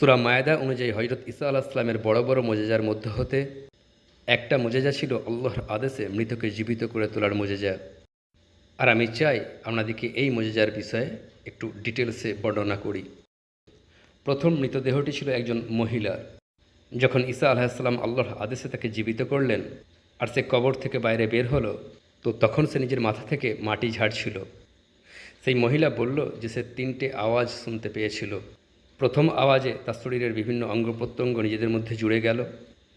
সুরা মায়দা অনুযায়ী হজরত ইসা আলাহ ইসলামের বড় বড় মোজেজার মধ্য হতে একটা মোজেজা ছিল আল্লাহর আদেশে মৃতকে জীবিত করে তোলার মোজেজা। আর আমি চাই আপনাদেরকে এই মোজেজার বিষয়ে একটু ডিটেলসে বর্ণনা করি। প্রথম মৃতদেহটি ছিল একজন মহিলা। যখন ঈসা আলাহিসাল্লাম আল্লাহর আদেশে তাকে জীবিত করলেন আর সে কবর থেকে বাইরে বের হলো, তো তখন সে নিজের মাথা থেকে মাটি ঝাড়ছিল। সেই মহিলা বলল যে সে তিনটে আওয়াজ শুনতে পেয়েছিল। প্রথম আওয়াজে তার শরীরের বিভিন্ন অঙ্গ প্রত্যঙ্গ নিজেদের মধ্যে জুড়ে গেল।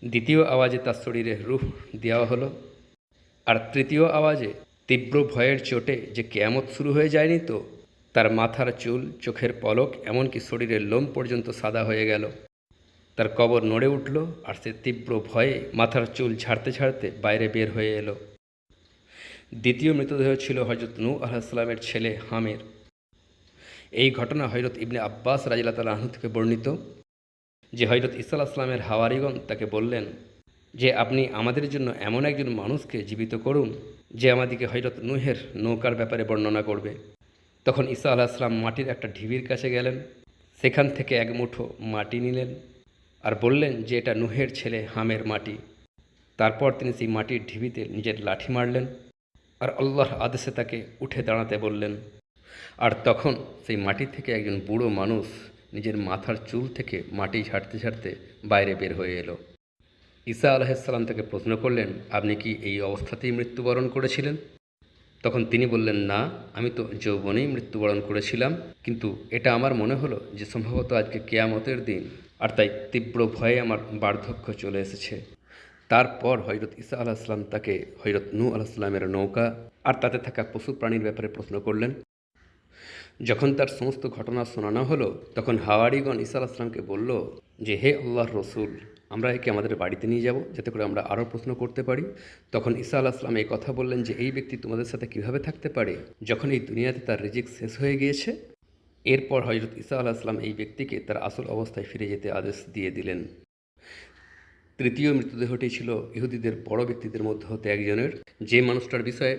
দ্বিতীয় আওয়াজে তার শরীরে রুহ দেওয়া হলো। আর তৃতীয় আওয়াজে তীব্র ভয়ের চোটে যে কেয়ামত শুরু হয়ে যায়নি তো, তার মাথার চুল, চোখের পলক এমনকি শরীরের লোম পর্যন্ত সাদা হয়ে গেল। তার কবর নড়ে উঠল আর সে তীব্র ভয়ে মাথার চুল ছাড়তে ছাড়তে বাইরে বের হয়ে এলো। দ্বিতীয় মৃতদেহ ছিল হজরত নূ আলাহিসাল্লামের ছেলে হামের। এই ঘটনা হজরত ইবনে আব্বাস রাজিল্লা তাল আহ্ন থেকে বর্ণিত, যে হজরত ইসা আসলামের হাওয়ারিগণ তাকে বললেন, যে আপনি আমাদের জন্য এমন একজন মানুষকে জীবিত করুন, যে আমাদেরকে হজরত নুহের নৌকার ব্যাপারে বর্ণনা করবে। তখন ঈসা আসলাম মাটির একটা ঢিবির কাছে গেলেন, সেখান থেকে এক মুঠো মাটি নিলেন আর বললেন যে এটা নুহের ছেলে হামের মাটি। তারপর তিনি সেই মাটির ঢিবিতে নিজের লাঠি মারলেন আর আল্লাহর আদেশে তাকে উঠে দাঁড়াতে বললেন আর তখন সেই মাটি থেকে একজন বুড়ো মানুষ নিজের মাথার চুল থেকে মাটি ঝাড়তে ঝাড়তে বাইরে বের হয়ে এলো। ঈসা আলাহিসাল্লাম তাকে প্রশ্ন করলেন, আপনি কি এই অবস্থাতেই মৃত্যুবরণ করেছিলেন? তখন তিনি বললেন, না, আমি তো যৌবনেই মৃত্যুবরণ করেছিলাম, কিন্তু এটা আমার মনে হলো যে সম্ভবত আজকে কেয়ামতের দিন, আর তাই তীব্র ভয়ে আমার বার্ধক্য চলে এসেছে। তারপর হজরত ঈসা আলাহিসাল্লাম তাকে হজরত নূ আলাহিসাল্লামের নৌকা আর তাতে থাকা পশু প্রাণীর ব্যাপারে প্রশ্ন করলেন যখন তার সমস্ত ঘটনা শোনানো হলো, তখন হাওয়ারিগণ ইসা আসলামকে বলল, যে হে আল্লাহর রসুল, আমরা একে আমাদের বাড়িতে নিয়ে যাব, যাতে করে আমরা আরও প্রশ্ন করতে পারি। তখন ইসা আল্লাহ আসলাম এই কথা বললেন যে, এই ব্যক্তি তোমাদের সাথে কীভাবে থাকতে পারে? যখন এই দুনিয়াতে তার রিজিক শেষ হয়ে গিয়েছে, এরপর হজরত ঈসা আল্লাহ আসলাম এই ব্যক্তিকে তার আসল অবস্থায় ফিরে যেতে আদেশ দিয়ে দিলেন। তৃতীয় মৃতদেহটি ছিল ইহুদিদের বড় ব্যক্তিদের মধ্যে হতে একজনের, যে মানুষটার বিষয়ে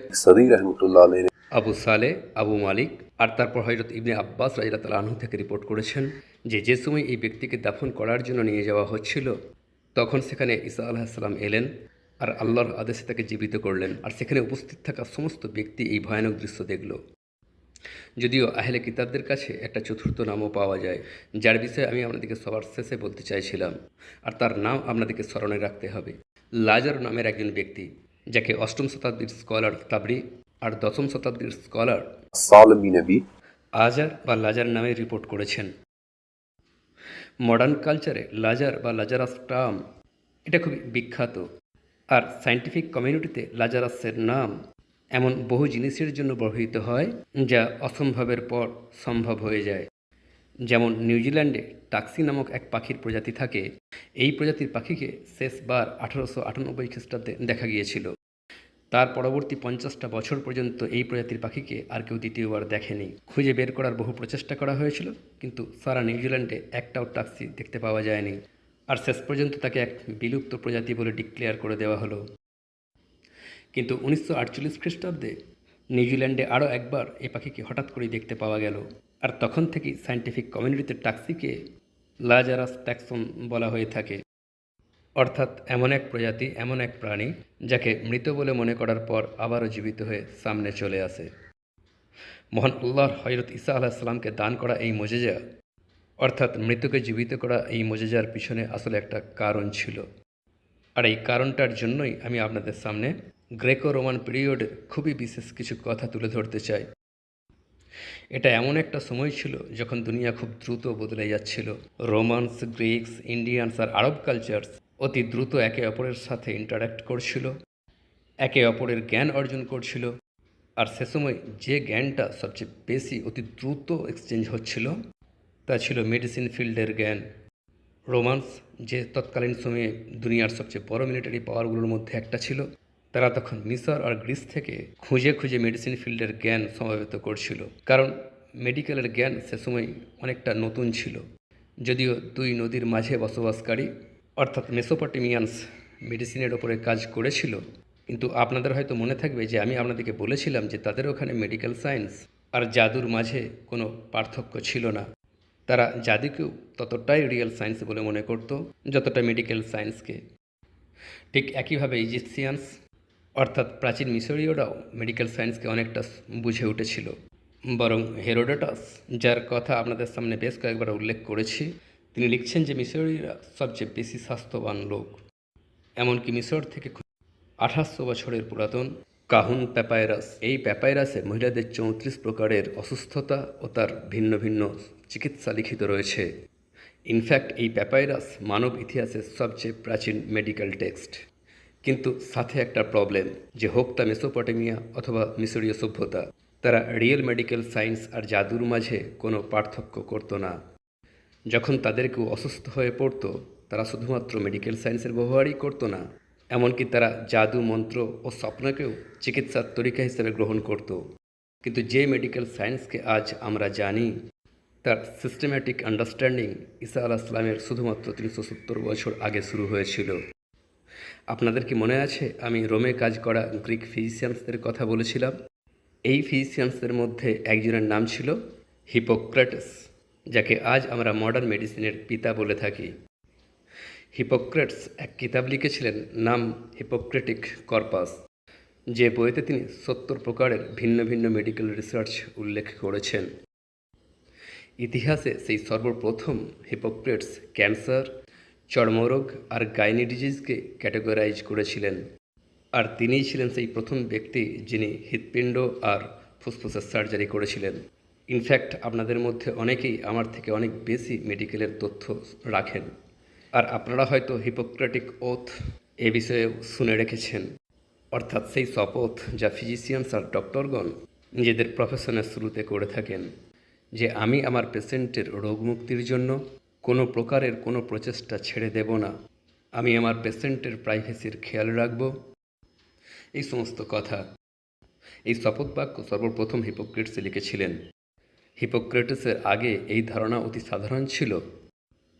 আবু সালে, আবু মালিক আর তারপর হজরত ইবনে আব্বাস রাজিল্লা তাল আনহু থেকে রিপোর্ট করেছেন যে যে সময় এই ব্যক্তিকে দাফন করার জন্য নিয়ে যাওয়া হচ্ছিল, তখন সেখানে ঈসা আলাহিসাল্লাম এলেন আর আল্লাহর আদেশে তাকে জীবিত করলেন। আর সেখানে উপস্থিত থাকা সমস্ত ব্যক্তি এই ভয়ানক দৃশ্য দেখল। যদিও আহলে কিতাবদের কাছে একটা চতুর্থ নামও পাওয়া যায়, যার বিষয়ে আমি আপনাদেরকে সবার শেষে বলতে চাইছিলাম। আর তার নাম আপনাদেরকে স্মরণে রাখতে হবে। লাজার নামের একজন ব্যক্তি, যাকে অষ্টম শতাব্দীর স্কলার তাবরি আর দশম শতাব্দীর স্কলার সালমিনবি আজার বা লাজার নামে রিপোর্ট করেছেন। মডার্ন কালচারে লাজার বা লাজারাস টার্ম এটা খুবই বিখ্যাত। আর সায়েন্টিফিক কমিউনিটিতে লাজারাসের নাম এমন বহু জিনিসের জন্য ব্যবহৃত হয় যা অসম্ভবের পর সম্ভব হয়ে যায়। যেমন নিউজিল্যান্ডে টাক্সি নামক এক পাখির প্রজাতি থাকে এই প্রজাতির পাখিকে শেষবার আঠারোশো আটানব্বই খ্রিস্টাব্দে দেখা গিয়েছিল। তার পরবর্তী পঞ্চাশটা বছর পর্যন্ত এই প্রজাতির পাখিকে আর কেউ দ্বিতীয়বার দেখেনি। খুঁজে বের করার বহু প্রচেষ্টা করা হয়েছিল, কিন্তু সারা নিউজিল্যান্ডে একটাও টাক্সি দেখতে পাওয়া যায়নি। আর শেষ পর্যন্ত তাকে এক বিলুপ্ত প্রজাতি বলে ডিক্লেয়ার করে দেওয়া হলো। কিন্তু উনিশশো আটচল্লিশ খ্রিস্টাব্দে নিউজিল্যান্ডে আরও একবার এই পাখিকে হঠাৎ করেই দেখতে পাওয়া গেল। আর তখন থেকেই সায়েন্টিফিক কমিউনিটিতে টাক্সিকে লাজারাস ট্যাক্সন বলা হয়ে থাকে। অর্থাৎ এমন এক প্রজাতি, এমন এক প্রাণী যাকে মৃত বলে মনে করার পর আবারও জীবিত হয়ে সামনে চলে আসে। মহান আল্লাহর হজরত ঈসা আলাহিসাল্লামকে দান করা এই মজেজা, অর্থাৎ মৃতকে জীবিত করা এই মজেজার পিছনে আসলে একটা কারণ ছিল। আর এই কারণটার জন্যই আমি আপনাদের সামনে গ্রেকো রোমান পিরিয়ডের খুবই বিশেষ কিছু কথা তুলে ধরতে চাই। এটা এমন একটা সময় ছিল যখন দুনিয়া খুব দ্রুত বদলে যাচ্ছিল। রোমান্স, গ্রিক্স, ইন্ডিয়ানস আর আরব কালচার্স অতি দ্রুত একে অপরের সাথে ইন্টারাক্ট করছিল, একে অপরের জ্ঞান অর্জন করছিল, আর সে সময় যে জ্ঞানটা সবচেয়ে বেশি অতি দ্রুত এক্সচেঞ্জ হচ্ছিল, তা ছিল মেডিসিন ফিল্ডের জ্ঞান। রোমান্স যে তৎকালীন সময়ে দুনিয়ার সবচেয়ে বড় মিলিটারি পাওয়ারগুলোর মধ্যে একটা ছিল, তারা তখন মিশর আর গ্রিস থেকে খুঁজে খুঁজে মেডিসিন ফিল্ডের জ্ঞান সমাবেত করছিল, কারণ মেডিকেলের জ্ঞান সে সময় অনেকটা নতুন ছিল, যদিও দুই নদীর মাঝে বসবাসকারী অর্থাৎ মেসোপটেমিয়ানস মেডিসিনের ওপরে কাজ করেছিল, কিন্তু আপনাদের হয়তো মনে থাকবে যে আমি আপনাদেরকে বলেছিলাম যে তাদের ওখানে মেডিকেল সায়েন্স আর জাদুর মাঝে কোনো পার্থক্য ছিল না। তারা জাদুকেও ততটাই রিয়েল সায়েন্স বলে মনে করত যতটা মেডিকেল সায়েন্সকে। ঠিক একইভাবে ইজিপসিয়ানস, অর্থাৎ প্রাচীন মিশরীয়রাও মেডিকেল সায়েন্সকে অনেকটা বুঝে উঠেছিল। বরং হেরোডোটাস, যার কথা আপনাদের সামনে বেশ কয়েকবার উল্লেখ করেছি তিনি লিখছেন যে মিশরীয়রা সবচেয়ে বেশি স্বাস্থ্যবান লোক। এমনকি মিশর থেকে আঠাশশো বছরের পুরাতন কাহুন প্যাপাইরাস। এই প্যাপাইরাসে মহিলাদের চৌত্রিশ প্রকারের অসুস্থতা ও তার ভিন্ন ভিন্ন চিকিৎসা লিখিত রয়েছে। ইনফ্যাক্ট এই প্যাপাইরাস মানব ইতিহাসের সবচেয়ে প্রাচীন মেডিকেল টেক্সট কিন্তু সাথে একটা প্রবলেম যে হোক তা মেসোপটেমিয়া অথবা মিশরীয় সভ্যতা, তারা রিয়েল মেডিকেল সায়েন্স আর জাদুর মাঝে কোনো পার্থক্য করতো না। যখন তাদের কেউ অসুস্থ হয়ে পড়ত, তারা শুধুমাত্র মেডিকেল সায়েন্সের ব্যবহারই করতো না, এমনকি তারা জাদু, মন্ত্র ও স্বপ্নকেও চিকিৎসার তরিকা হিসেবে গ্রহণ করত। কিন্তু যে মেডিকেল সায়েন্সকে আজ আমরা জানি, তার সিস্টেম্যাটিক আন্ডারস্ট্যান্ডিং ঈসা আলাহ ইসলামের শুধুমাত্র তিনশো সত্তর বছর আগে শুরু হয়েছিল। আপনাদের কি মনে আছে, আমি রোমে কাজ করা গ্রিক ফিজিশিয়ানসদের কথা বলেছিলাম? এই ফিজিশিয়ানসদের মধ্যে একজনের নাম ছিল হিপোক্রেটাস। যাকে আজ আমরা মডার্ন মেডিসিনের পিতা বলে থাকি। হিপোক্রেটস এক কিতাব লিখেছিলেন, নাম হিপোক্রেটিক কর্পাস যে বইতে তিনি সত্তর প্রকারের ভিন্ন ভিন্ন মেডিকেল রিসার্চ উল্লেখ করেছেন। ইতিহাসে সেই সর্বপ্রথম হিপোক্রেটস ক্যান্সার চর্মরোগ আর গাইনি ডিজিজকে ক্যাটেগরাইজ করেছিলেন। আর তিনিই ছিলেন সেই প্রথম ব্যক্তি যিনি হৃৎপিণ্ড আর ফুসফুসের সার্জারি করেছিলেন। ইনফ্যাক্ট আপনাদের মধ্যে অনেকেই আমার থেকে অনেক বেশি মেডিকেলের তথ্য রাখেন। আর আপনারা হয়তো হিপোক্রেটিক ওথ এ বিষয়ে শুনে রেখেছেন। অর্থাৎ সেই শপথ যা ফিজিশিয়ানস আর ডক্টরগণ নিজেদের প্রফেশনের শুরুতে করে থাকেন। যে আমি আমার পেশেন্টের রোগ মুক্তির জন্য কোনো প্রকারের কোনো প্রচেষ্টা ছেড়ে দেব না। আমি আমার পেশেন্টের প্রাইভেসির খেয়াল রাখব। এই সমস্ত কথা। এই শপথ বাক্য সর্বপ্রথম হিপোক্রেটসে লিখেছিলেন। হিপোক্রেটিসের আগে এই ধারণা অতি সাধারণ ছিল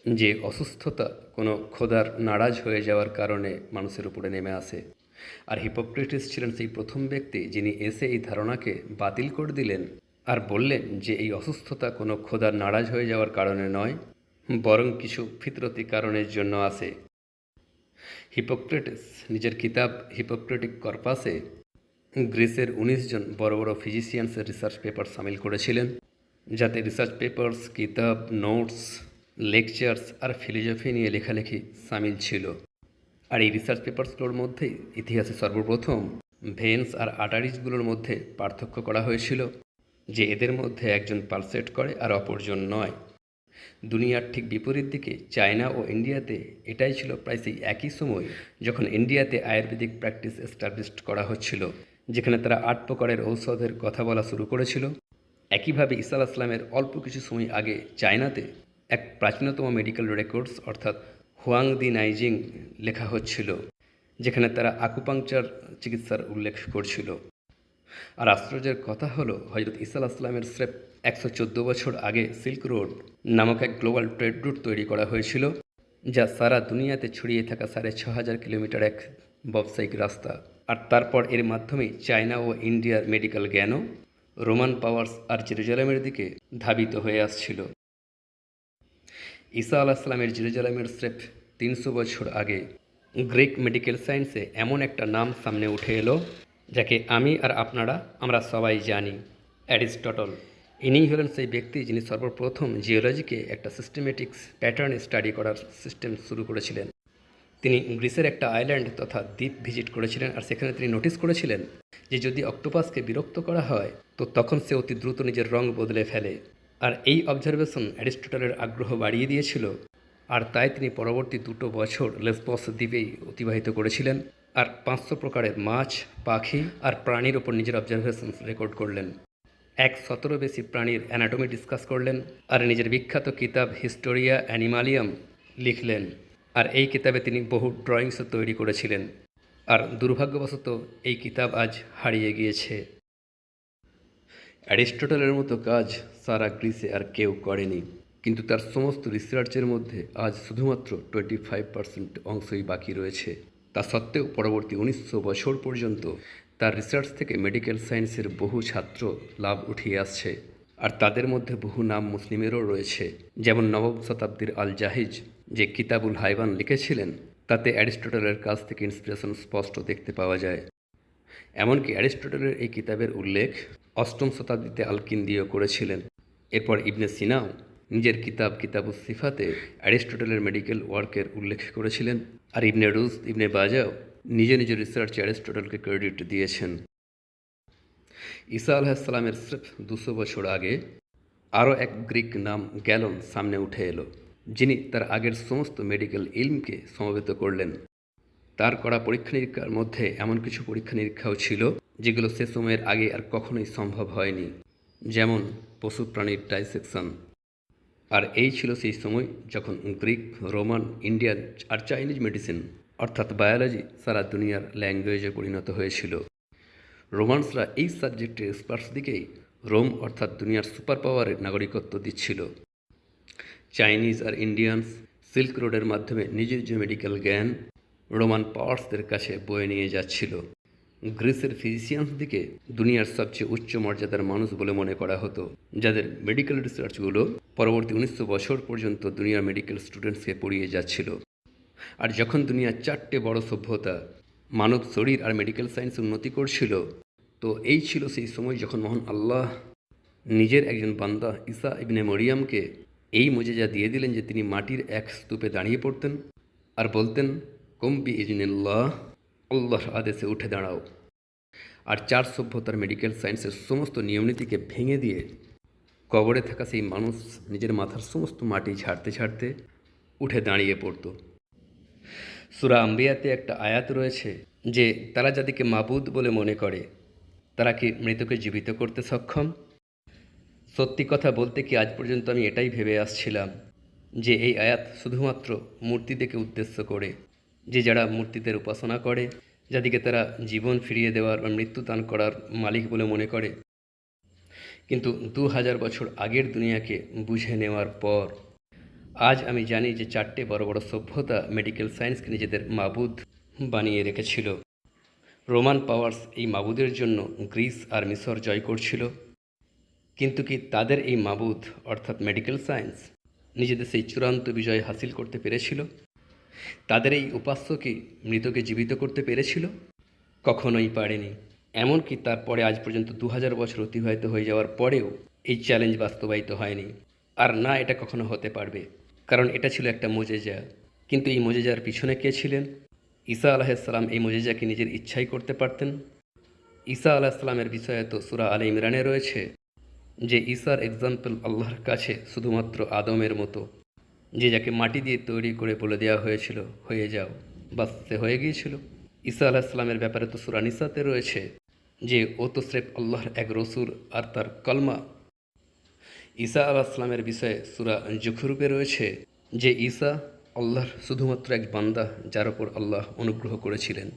যে অসুস্থতা কোনো খোদার নারাজ হয়ে যাওয়ার কারণে মানুষের উপরে নেমে আসে। আর হিপোক্রেটিস ছিলেন সেই প্রথম ব্যক্তি যিনি এসে এই ধারণাকে বাতিল করে দিলেন আর বললেন যে এই অসুস্থতা কোনো খোদার নারাজ হয়ে যাওয়ার কারণে নয়, বরং কিছু ফিতরতি কারণের জন্য আসে। হিপোক্রেটিস নিজের কিতাব হিপোক্রেটিক কর্পাসে গ্রিসের উনিশ জন বড় বড় ফিজিশিয়ানসের রিসার্চ পেপার সামিল করেছিলেন। যাতে রিসার্চ পেপার্স কিতাব নোটস লেকচার্স আর ফিলোজফি নিয়ে লেখালেখি সামিল ছিল। আর এই রিসার্চ পেপারসগুলোর মধ্যে ইতিহাসে সর্বপ্রথম ভেন্স আর আটারিজগুলোর মধ্যে পার্থক্য করা হয়েছিল, যে এদের মধ্যে একজন পালসেট করে আর অপরজন নয়। দুনিয়ার ঠিক বিপরীত দিকে চায়না ও ইন্ডিয়াতে এটাই ছিল প্রায় সেই একই সময় যখন ইন্ডিয়াতে আয়ুর্বেদিক প্র্যাকটিস এস্টাবলিশড করা হচ্ছিল, যেখানে তারা আট প্রকারের ঔষধের কথা বলা শুরু করেছিল। একইভাবে ইসা আসলামের অল্প কিছু সময় আগে চায়নাতে এক প্রাচীনতম মেডিকেল রেকর্ডস অর্থাৎ হুয়াং দি নাইজিং লেখা হচ্ছিল, যেখানে তারা আকুপাংচার চিকিৎসার উল্লেখ করছিল। আর আশ্চর্যের কথা হলো হজরত ইসা আসলামের স্রেফ একশো চোদ্দ বছর আগে সিল্ক রোড নামক এক গ্লোবাল ট্রেড রুট তৈরি করা হয়েছিল, যা সারা দুনিয়াতে ছড়িয়ে থাকা সাড়ে ছ হাজার কিলোমিটার এক ব্যবসায়িক রাস্তা। আর তারপর এর মাধ্যমে চায়না ও ইন্ডিয়ার মেডিকেল জ্ঞানও রোমান পাওয়ার্স আর জেরুজালেমের দিকে ধাবিত হয়ে আসছিল। ঈসা আলাহিসাল্লামের জেরুজালেমের স্রেফ তিনশো বছর আগে গ্রিক মেডিকেল সায়েন্সে এমন একটা নাম সামনে উঠে এলো, যাকে আমি আর আপনারা, আমরা সবাই জানি, অ্যারিস্টটল। ইনিই হলেন সেই ব্যক্তি যিনি সর্বপ্রথম জিওলজিকে একটা সিস্টেমেটিক্স প্যাটার্ন স্টাডি করার সিস্টেম শুরু করেছিলেন। তিনি গ্রিসের একটা আইল্যান্ড তথা দ্বীপ ভিজিট করেছিলেন আর সেখানে তিনি নোটিস করেছিলেন যে যদি অক্টোপাসকে বিরক্ত করা হয়, তো তখন সে অতি দ্রুত নিজের রং বদলে ফেলে। আর এই অবজারভেশন অ্যারিস্টটলের আগ্রহ বাড়িয়ে দিয়েছিল। আর তাই তিনি পরবর্তী দুটো বছর লেসবস দ্বীপেই অতিবাহিত করেছিলেন আর পাঁচশো প্রকারের মাছ, পাখি আর প্রাণীর ওপর নিজের অবজারভেশন রেকর্ড করলেন। এক সতেরো বেশি প্রাণীর অ্যানাটমি ডিসকাস করলেন আর নিজের বিখ্যাত কিতাব হিস্টোরিয়া অ্যানিমালিয়াম লিখলেন। আর এই কিতাবে তিনি বহু ড্রয়িংসও তৈরি করেছিলেন। আর দুর্ভাগ্যবশত এই কিতাব আজ হারিয়ে গিয়েছে। অ্যারিস্টটলের মতো কাজ সারা গ্রিসে আর কেউ করেনি। কিন্তু তার সমস্ত রিসার্চের মধ্যে আজ শুধুমাত্র টোয়েন্টি ফাইভ পার্সেন্ট অংশই বাকি রয়েছে। তা সত্ত্বেও পরবর্তী উনিশশো বছর পর্যন্ত তার রিসার্চ থেকে মেডিকেল সায়েন্সের বহু ছাত্র লাভ উঠিয়ে আসছে। আর তাদের মধ্যে বহু নাম মুসলিমেরও রয়েছে। যেমন নবম শতাব্দীর আল জাহিজ যে কিতাবুল হাইবান লিখেছিলেন, তাতে অ্যারিস্টটলের কাছ থেকে ইন্সপিরেশন স্পষ্ট দেখতে পাওয়া যায়। এমনকি অ্যারিস্টটলের এই কিতাবের উল্লেখ অষ্টম শতাব্দীতে আলকিন্দিও করেছিলেন। এরপর ইবনে সিনাও নিজের কিতাব কিতাবুস সিফাতে অ্যারিস্টটলের মেডিকেল ওয়ার্কের উল্লেখ করেছিলেন আর ইবনে রুজ, ইবনে বাজাও নিজে নিজের রিসার্চে অ্যারিস্টটলকে ক্রেডিট দিয়েছেন। ঈসা আলাহিসাল্লামের স্রেফ দুশো বছর আগে আরও এক গ্রিক নাম গ্যালন সামনে উঠে এলো। যিনি তার আগের সমস্ত মেডিকেল ইলমকে সমবেত করলেন। তার করা পরীক্ষা নিরীক্ষার মধ্যে এমন কিছু পরীক্ষা নিরীক্ষাও ছিল, যেগুলো সে সময়ের আগে আর কখনোই সম্ভব হয়নি, যেমন পশু প্রাণীর ডাইসেকশন। আর এই ছিল সেই সময় যখন গ্রিক, রোমান, ইন্ডিয়ান আর চাইনিজ মেডিসিন, অর্থাৎ বায়োলজি, সারা দুনিয়ার ল্যাঙ্গুয়েজে পরিণত হয়েছিল। রোমান্সরা এই সাবজেক্টের এক্সপার্টস দিকেই রোম, অর্থাৎ দুনিয়ার সুপার পাওয়ারের নাগরিকত্ব দিচ্ছিল। চাইনিজ আর ইন্ডিয়ানস সিল্ক রোডের মাধ্যমে নিজ নিজ মেডিকেল জ্ঞান রোমান পাওয়ার্সদের কাছে বয়ে নিয়ে যাচ্ছিল। গ্রিসের ফিজিশিয়ানস দিকে দুনিয়ার সবচেয়ে উচ্চ মর্যাদার মানুষ বলে মনে করা হতো, যাদের মেডিকেল রিসার্চগুলো পরবর্তী উনিশশো বছর পর্যন্ত দুনিয়ার মেডিকেল স্টুডেন্টসকে পড়িয়ে যাচ্ছিল। আর যখন দুনিয়ার চারটে বড় সভ্যতা মানব শরীর আর মেডিকেল সায়েন্স উন্নতি করছিল, তো এই ছিল সেই সময় যখন মহান আল্লাহ নিজের একজন বান্দা ঈসা ইবনে মরিয়ামকে এই মজেজা দিয়ে দিলেন যে তিনি মাটির এক স্তূপে দাঁড়িয়ে পড়তেন আর বলতেন কম্বি ইজনিল্লাহ আল্লাহর আদেশে উঠে দাঁড়াও। আর চার সভ্যতার মেডিকেল সায়েন্সের সমস্ত নিয়মনীতিকে ভেঙে দিয়ে কবরে থাকা সেই মানুষ নিজের মাথার সমস্ত মাটি ছাড়তে ছাড়তে উঠে দাঁড়িয়ে পড়তো। সুরা আম্বিয়াতে একটা আয়াত রয়েছে যে, তারা যাদেরকে মাবুদ বলে মনে করে, তারা কি মৃতকে জীবিত করতে সক্ষম? সত্যি কথা বলতে কি আজ পর্যন্ত আমি এটাই ভেবে আসছিলাম যে এই আয়াত শুধুমাত্র মূর্তিদেরকে উদ্দেশ্য করে, যে যারা মূর্তিদের উপাসনা করে যাদেরকে তারা জীবন ফিরিয়ে দেওয়ার বা মৃত্যু দান করার মালিক বলে মনে করে। কিন্তু দু হাজার বছর আগের দুনিয়াকে বুঝে নেওয়ার পর, আজ আমি জানি যে চারটে বড় বড় সভ্যতা মেডিকেল সায়েন্সকে নিজেদের মাবুদ বানিয়ে রেখেছিল। রোমান পাওয়ার্স এই মাবুদের জন্য গ্রিস আর মিশর জয় করছিল। কিন্তু কি তাদের এই মাবুদ, অর্থাৎ মেডিকেল সায়েন্স নিজেদের সেই চূড়ান্ত বিজয় হাসিল করতে পেরেছিল? তাদের এই উপাস্য কি মৃতকে জীবিত করতে পেরেছিল? কখনোই পারেনি। এমনকি তারপরে আজ পর্যন্ত দু হাজার বছর অতিবাহিত হয়ে যাওয়ার পরেও এই চ্যালেঞ্জ বাস্তবায়িত হয়নি। আর না, এটা কখনো হতে পারবে, কারণ এটা ছিল একটা মোজেজা। কিন্তু এই মোজেজার পিছনে কে ছিলেন? ঈসা আলাহিসাল্লাম এই মোজেজাকে নিজের ইচ্ছাই করতে পারতেন। ঈসা আলাহিসাল্লামের বিষয়ে তো সুরা আল ইমরানে রয়েছে যে ঈশার এক্সাম্পল আল্লাহর কাছে শুধুমাত্র আদমের মতো, যে যাকে মাটি দিয়ে তৈরি করে বলে দেওয়া হয়েছিল, হয়ে যাও। বাস, সে হয়ে গিয়েছিল। ঈসা আলাহিসাল্লামের ব্যাপারে তো সুরা নিসাতে রয়েছে যে, ও তো স্রেফ আল্লাহর এক রসুর আর তার কলমা। ঈসা আলাহিসাল্লামের বিষয়ে সুরা জুখরুপে রয়েছে যে, ঈসা আল্লাহর শুধুমাত্র এক বান্দা যার ওপর আল্লাহ অনুগ্রহ করেছিলেন।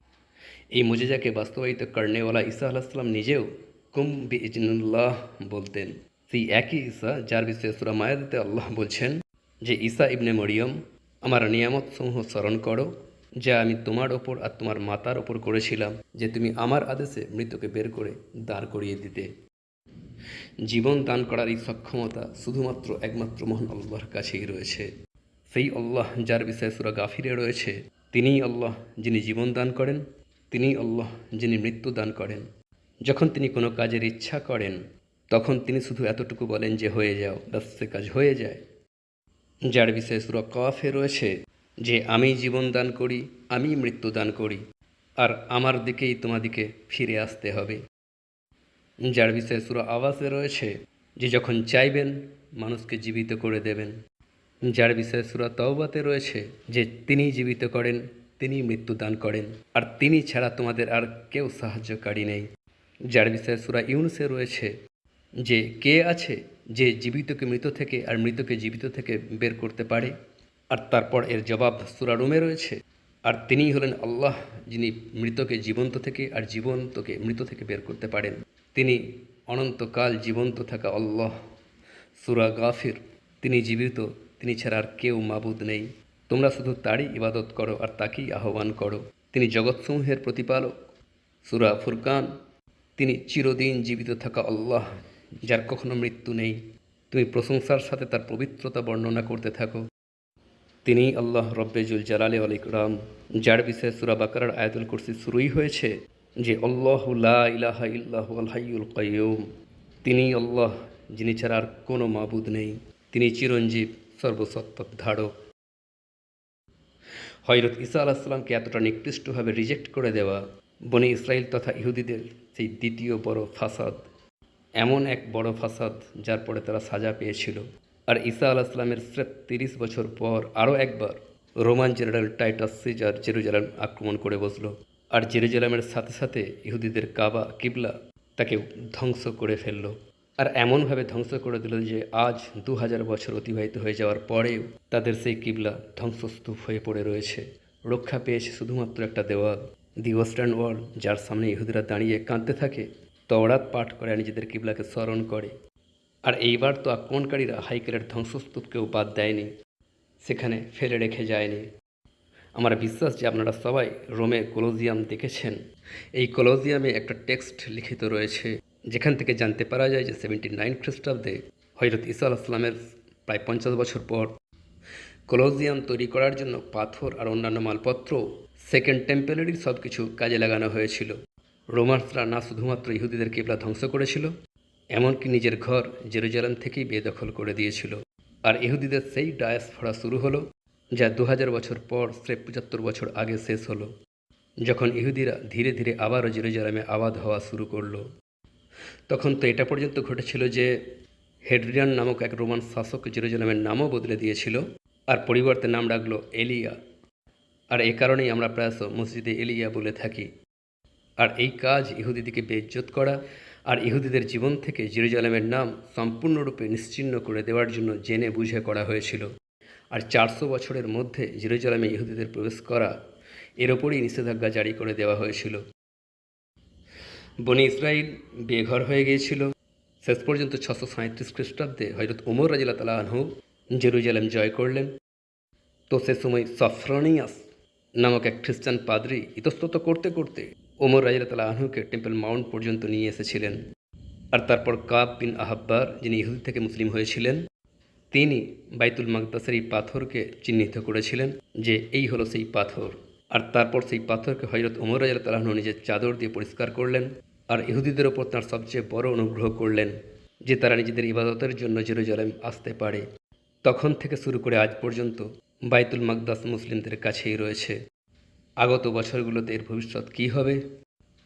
এই মজেজাকে বাস্তবায়িত কর্নেওয়ালা ঈসা আলাহিসাল্লাম নিজেও কুম বি ইজনুল্লাহ বলতেন। সেই একই ঈসা যার বিষয়ে সুরা মায়াদিতে আল্লাহ বলছেন যে, ঈসা ইবনে মরিয়ম, আমার নিয়ামতসমূহ স্মরণ করো, যা আমি তোমার ওপর আর তোমার মাতার ওপর করেছিলাম, যে তুমি আমার আদেশে মৃতকে বের করে দাঁড় করিয়ে দিতে। জীবন দান করার এই সক্ষমতা শুধুমাত্র একমাত্র মহান আল্লাহর কাছেই রয়েছে। সেই আল্লাহ যার বিষয়ে সুরা গাফিরে রয়েছে, তিনিই আল্লাহ যিনি জীবন দান করেন, তিনিই আল্লাহ যিনি মৃত্যু দান করেন। যখন তিনি কোনো কাজের ইচ্ছা করেন, তখন তিনি শুধু এতটুকু বলেন যে, হয়ে যাও, ব্যাস, সে কাজ হয়ে যায়। যার বিষয়ে সুরা কফে রয়েছে যে, আমি জীবন দান করি, আমি মৃত্যু দান করি, আর আমার দিকেই তোমাদিকে ফিরে আসতে হবে। যার বিষয়ে সুরা আওয়াজে রয়েছে যে, যখন চাইবেন, মানুষকে জীবিত করে দেবেন। যার বিষয়ে সুরা তওবাতে রয়েছে যে, তিনি জীবিত করেন, তিনি মৃত্যু দান করেন, আর তিনি ছাড়া তোমাদের আর কেউ সাহায্যকারী নেই। যার বিষয়ে সুরা ইউনুসে রয়েছে, যে কে আছে যে জীবিতকে মৃত থেকে আর মৃতকে জীবিত থেকে বের করতে পারে। আর তারপর এর জবাব সুরা রুমে রয়েছে, আর তিনিই হলেন আল্লাহ, যিনি মৃতকে জীবন্ত থেকে আর জীবন্তকে মৃত থেকে বের করতে পারেন। তিনি অনন্তকাল জীবন্ত থাকা আল্লাহ। সুরা গাফির, তিনি জীবিত, তিনি ছাড়া আর কেউ মাবুদ নেই। তোমরা শুধু তারই ইবাদত করো আর তাকেই আহ্বান করো। তিনি জগৎসমূহের প্রতিপালক। সুরা ফুরকান তিনি চিরদিন জীবিত থাকা আল্লাহ, যার কখনো মৃত্যু নেই। তুমি প্রশংসার সাথে তার পবিত্রতা বর্ণনা করতে থাকো। তিনি আল্লাহ রব্বেজুল জালালে আল ইকরাম, যার বিষয়ে সুরা বাকারার আয়াতুল কুরসি শুরুই হয়েছে, যে আল্লাহ ইলাহা ইল্লাহু আল হাইয়ুল তিনি আল্লাহ, যিনি ছাড়া আর কোনো মাবুদ নেই। তিনি চিরঞ্জীব সর্বসত্তক ধারক। হয়রত ঈসা আলাহিসাল্লামকে এতটা নিকৃষ্টভাবে রিজেক্ট করে দেওয়া বনি ইসরায়েল তথা ইহুদিদের সেই দ্বিতীয় বড় ফাসাদ। এমন এক বড় ফাসাদ যার পরে তারা সাজা পেয়েছিল। আর ঈসা আলাহিসাল্লামের স্রেফ তিরিশ বছর পর আরও একবার Roman general Titus Caesar Jerusalem আক্রমণ করে বসল। আর জেরুজালামের সাথে সাথে ইহুদিদের কাবা, কিবলা তাকে ধ্বংস করে ফেলল। আর এমনভাবে ধ্বংস করে দিল যে আজ দু হাজার বছর অতিবাহিত হয়ে যাওয়ার পরেও তাদের সেই কিবলা ধ্বংসস্তূপ হয়ে পড়ে রয়েছে। রক্ষা পেয়েছে শুধুমাত্র একটা দেওয়াল। দি ওয়েস্টার্ন ওয়াল যার সামনে ইহুদিরা দাঁড়িয়ে কাঁদতে থাকে, তওরাত পাঠ করে নিজেদের কিবলাকে স্মরণ করে। আর এইবার তো আক্রমণকারীরা হাইকেলের ধ্বংসস্তূপকেও বাদ দেয়নি, সেখানে ফেলে রেখে যায়নি। আমার বিশ্বাস যে আপনারা সবাই রোমে কলোজিয়াম দেখেছেন। এই কলোজিয়ামে একটা টেক্সট লিখিত রয়েছে, যেখান থেকে জানতে পারা যায় যে সেভেন্টি নাইন খ্রিস্টাব্দে হজরত ইসা আলাহিসাল্লামের প্রায় পঞ্চাশ বছর পর কলোজিয়াম তৈরি করার জন্য পাথর আর অন্যান্য মালপত্র সেকেন্ড টেম্পেলারি সব কিছু কাজে লাগানো হয়েছিল। রোমান্সরা না শুধুমাত্র ইহুদিদের কেবলা ধ্বংস করেছিল, এমনকি নিজের ঘর জেরুজালেম থেকেই বেদখল করে দিয়েছিল। আর ইহুদিদের সেই ডায়াস ফোড়া শুরু হলো, যা দু হাজার বছর পর স্রেফ পঁচাত্তর বছর আগে শেষ হলো, যখন ইহুদিরা ধীরে ধীরে আবারও জেরুজালেমে আবাদ হওয়া শুরু করল। তখন তো এটা পর্যন্ত ঘটেছিল যে হেডরিয়ান নামক এক রোমান শাসক জেরুজালেমের নামও বদলে দিয়েছিল, আর পরিবর্তে নাম রাখল এলিয়া। আর এ কারণেই আমরা প্রায়শ মসজিদে এলিয়া বলে থাকি। আর এই কাজ ইহুদিদিকে বেজ্জত করা আর ইহুদিদের জীবন থেকে জেরুজালেমের নাম সম্পূর্ণরূপে নিশ্চিহ্ন করে দেওয়ার জন্য জেনে বুঝে করা হয়েছিল। আর চারশো বছরের মধ্যে জেরুজালেমে ইহুদিদের প্রবেশ করা এর ওপরই নিষেধাজ্ঞা জারি করে দেওয়া হয়েছিল। বনি ইসরায়েল বেঘর হয়ে গিয়েছিল। শেষ পর্যন্ত ছশো সাঁত্রিশ খ্রিস্টাব্দে হজরত ওমর রাজিল্লা তালা আনহু জেরুজালেম জয় করলেন। তো সে সময় সফরনিয়াস নামক এক খ্রিস্টান পাদ্রি ইতস্তত করতে করতে ওমর রাজিল্লা তালা আনহুকে টেম্পল মাউন্ট পর্যন্ত নিয়ে এসেছিলেন। আর তারপর কাব বিন আহাব্বার, যিনি ইহুদি থেকে মুসলিম হয়েছিলেন, তিনি বাইতুল মাকদাসের এই পাথরকে চিহ্নিত করেছিলেন যে এই হলো সেই পাথর। আর তারপর সেই পাথরকে হজরত ওমর রাজাল তালাহন নিজের চাদর দিয়ে পরিষ্কার করলেন আর ইহুদিদের ওপর তাঁর সবচেয়ে বড় অনুগ্রহ করলেন যে তারা নিজেদের ইবাদতের জন্য জেরুজালেম আসতে পারে। তখন থেকে শুরু করে আজ পর্যন্ত বাইতুল মাকদাস মুসলিমদের কাছেই রয়েছে। আগত বছরগুলোতে এর ভবিষ্যৎ কী হবে,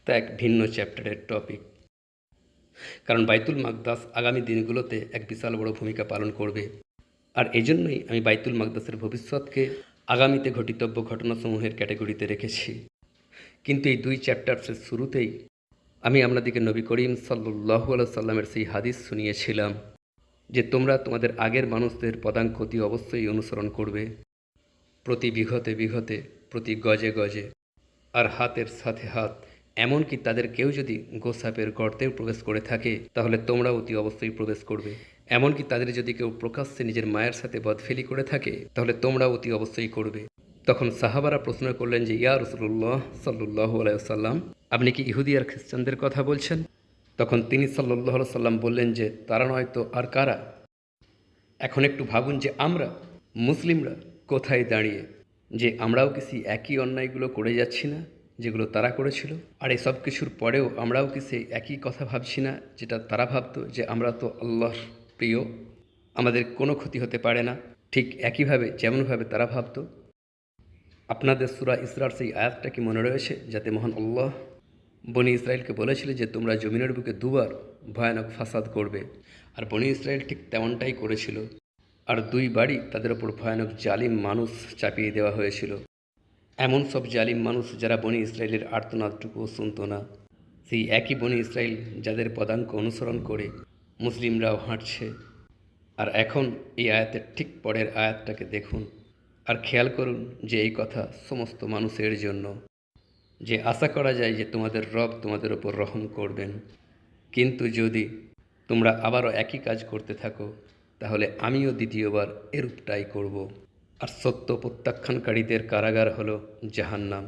তা এক ভিন্ন চ্যাপ্টারের টপিক। কারণ বাইতুল মাকদাস আগামী দিনগুলোতে এক বিশাল বড় ভূমিকা পালন করবে। আর এজন্যই আমি বাইতুল মাকদাসের ভবিষ্যৎকে আগামীতে ঘটিতব্য ঘটনাসমূহের ক্যাটাগরিতে রেখেছি। কিন্তু এই দুই চ্যাপ্টার্সের শুরুতেই আমি আপনাদেরকে নবী করিম সাল্লু সাল্লামের সেই হাদিস শুনিয়েছিলাম, যে তোমরা তোমাদের আগের মানুষদের পদাঙ্কতি অবশ্যই অনুসরণ করবে। প্রতি বিঘতে বিঘতে, প্রতি গজে গজে। আর হাতের সাথে হাত, এমনকি তাদের কেউ যদি গোসাপের গর্তেও প্রবেশ করে থাকে, তাহলে তোমরা অতি অবশ্যই প্রবেশ করবে। এমনকি তাদের যদি কেউ প্রকাশ্যে নিজের মায়ের সাথে বদফেলি করে থাকে, তাহলে তোমরা অতি অবশ্যই করবে। তখন সাহাবারা প্রশ্ন করলেন যে, ইয়া রসুল্লাহ সাল্লু আলাইসাল্লাম আপনি কি ইহুদি আর খ্রিস্টানদের কথা বলছেন? তখন তিনি সাল্লাহ সাল্লাম বললেন যে, তারা নয়তো আর কারা? এখন একটু ভাবুন যে আমরা, মুসলিমরা কোথায় দাঁড়িয়ে? যে আমরাও কি একই অন্যায়গুলো করে যাচ্ছি না, যেগুলো তারা করেছিল? আর এই সব কিছুর পরেও আমরাও কি সেই একই কথা ভাবছি না, যেটা তারা ভাবতো যে আমরা তো আল্লাহর প্রিয়? আমাদের কোনো ক্ষতি হতে পারে না। ঠিক একইভাবে, যেমনভাবে তারা ভাবতো। আপনাদের সুরা ইসরার সেই আয়াতটা কি মনে রয়েছে? যাতে মহান আল্লাহ বনি ইসরায়েলকে বলেছিল যে তোমরা জমিনের বুকে দুবার ভয়ানক ফাসাদ করবে। আর বনি ইসরায়েল ঠিক তেমনটাই করেছিল। আর দুই বাড়ি তাদের ওপর ভয়ানক জালিম মানুষ চাপিয়ে দেওয়া হয়েছিল। এমন সব জালিম মানুষ যারা বনি ইসরায়েলের আর্তনাদটুকুও শুনত না। সেই একই বনি ইসরায়েল যাদের পদাঙ্ক অনুসরণ করে মুসলিমরাও হাঁটছে। আর এখন এই আয়াতের ঠিক পরের আয়াতটাকে দেখুন আর খেয়াল করুন যে এই কথা সমস্ত মানুষের জন্য। যে আশা করা যায় যে তোমাদের রব তোমাদের ওপর রহম করবেন। কিন্তু যদি তোমরা আবারও একই কাজ করতে থাকো তাহলে আমিও দ্বিতীয়বার এরূপটাই করব। আর সত্য প্রত্যাখ্যানকারীদের কারাগার হল জাহান্নাম।